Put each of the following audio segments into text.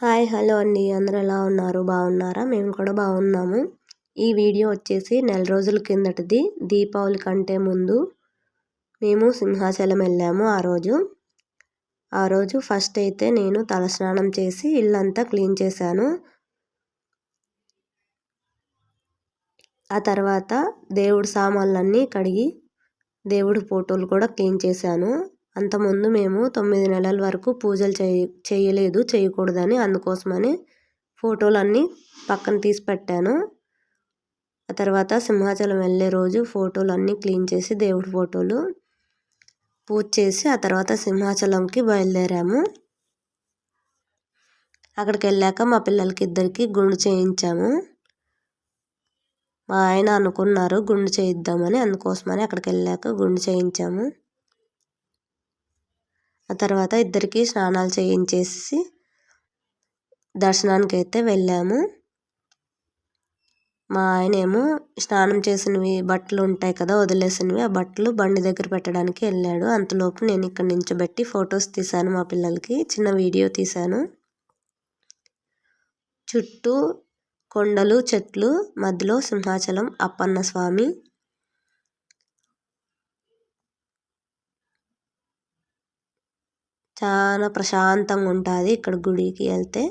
Hi hello అండి. అందరూ ఎలా ఉన్నారు? బాగున్నారా? మేము కూడా బాగున్నాము. ఈ వీడియో వచ్చేసి నెల రోజుల కిందటిది. దీపావళి కంటే ముందు మేము సింహాచలం వెళ్ళాము ఆ రోజు. ఆ రోజు ఫస్ట్ అయితే నేను తలస్నానం చేసి ఇల్లంతా క్లీన్ చేశాను. ఆ తర్వాత దేవుడి సామాన్లన్నీ కడిగి దేవుడి ఫోటోలు కూడా క్లీన్ చేశాను. అంతకుముందు మేము తొమ్మిది నెలల వరకు పూజలు చేయ చేయలేదు చేయకూడదని అందుకోసమని ఫోటోలన్నీ పక్కన తీసి పెట్టాను. ఆ తర్వాత సింహాచలం వెళ్ళే రోజు ఫోటోలు అన్నీ క్లీన్ చేసి దేవుడి ఫోటోలు పూజ చేసి ఆ తర్వాత సింహాచలంకి బయలుదేరాము. అక్కడికి వెళ్ళాక మా పిల్లలకి ఇద్దరికి గుండు చేయించాము. మా ఆయన అనుకున్నారు గుండు చేయిద్దామని అందుకోసమని అక్కడికి వెళ్ళాక గుండు చేయించాము. ఆ తర్వాత ఇద్దరికి స్నానాలు చేయించేసి దర్శనానికి అయితే వెళ్ళాము. మా ఆయన ఏమో స్నానం చేసినవి బట్టలు ఉంటాయి కదా వదిలేసినవి ఆ బట్టలు బండి దగ్గర పెట్టడానికి వెళ్ళాడు. అంతలోపు నేను ఇక్కడ నించోబెట్టి ఫొటోస్ తీశాను మా పిల్లలకి చిన్న వీడియో తీశాను. చుట్టూ కొండలు చెట్లు మధ్యలో సింహాచలం అప్పన్న స్వామి చాలా ప్రశాంతంగా ఉంటుంది ఇక్కడ గుడికి వెళ్తే.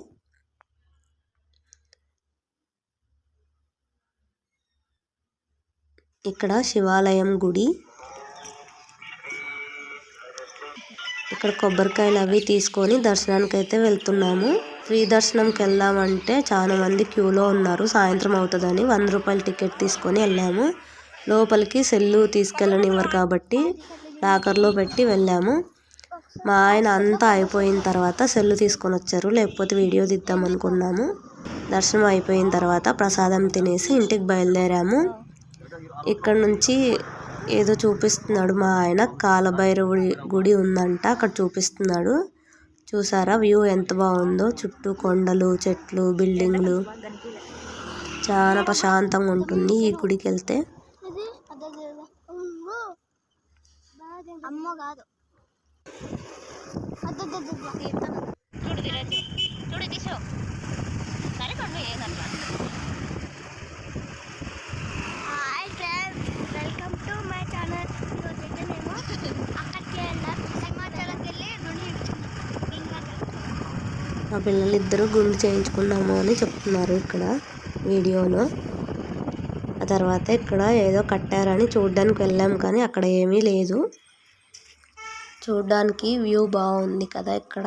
ఇక్కడ శివాలయం గుడి. ఇక్కడ కొబ్బరికాయలు అవి తీసుకొని దర్శనానికి అయితే వెళ్తున్నాము. ఫ్రీ దర్శనంకి వెళ్దామంటే చాలా మంది క్యూలో ఉన్నారు. సాయంత్రం అవుతుందని వంద రూపాయల టికెట్ తీసుకొని వెళ్ళాము. లోపలికి సెల్లు తీసుకెళ్ళనివ్వరు కాబట్టి లాకర్లో పెట్టి వెళ్ళాము. మా ఆయన అంతా అయిపోయిన తర్వాత సెల్లు తీసుకొని వచ్చారు. లేకపోతే వీడియో తీద్దాం అనుకున్నాము. దర్శనం అయిపోయిన తర్వాత ప్రసాదం తినేసి ఇంటికి బయలుదేరాము. ఇక్కడ నుంచి ఏదో చూపిస్తున్నాడు మా ఆయన. కాలభైరవుడి గుడి ఉందంట అక్కడ చూపిస్తున్నాడు. చూసారా వ్యూ ఎంత బాగుందో? చుట్టూ కొండలు చెట్లు బిల్డింగ్లు. చాలా ప్రశాంతంగా ఉంటుంది ఈ గుడికి వెళ్తే. అమ్మో కాదు. చూడు చూడు తీసు సరే పండు ఏదన్నా వెల్కమ్ టు మై ఛానల్ మేము అక్కడికి వెళ్ళాం సింహాచలంకి వెళ్ళి మా పిల్లలు ఇద్దరు గుండు చేయించుకున్నాము అని చెప్తున్నారు ఇక్కడ వీడియోలో. ఆ తర్వాత ఇక్కడ ఏదో కట్టారని చూడ్డానికి వెళ్ళాం కానీ అక్కడ ఏమీ లేదు. చూడ్డానికి వ్యూ బాగుంది కదా ఇక్కడ.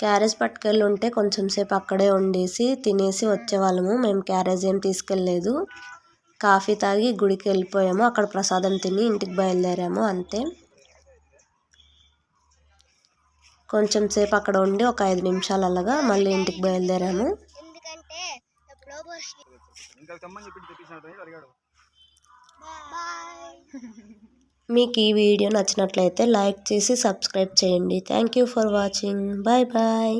క్యారేజ్ పట్టుకెళ్ళి ఉంటే కొంచెం సేపు అక్కడే ఉండేసి తినేసి వచ్చేవాళ్ళము. మేము క్యారేజ్ ఏం తీసుకెళ్ళలేదు. కాఫీ తాగి గుడికి వెళ్ళిపోయాము. అక్కడ ప్రసాదం తిని ఇంటికి బయలుదేరాము అంతే. కొంచెం సేపు అక్కడ ఉండి ఒక ఐదు నిమిషాలు అలాగా మళ్ళీ ఇంటికి బయలుదేరాము. మీకు ఈ వీడియో నచ్చినట్లయితే లైక్ చేసి సబ్స్క్రైబ్ చేయండి. Thank you for watching bye bye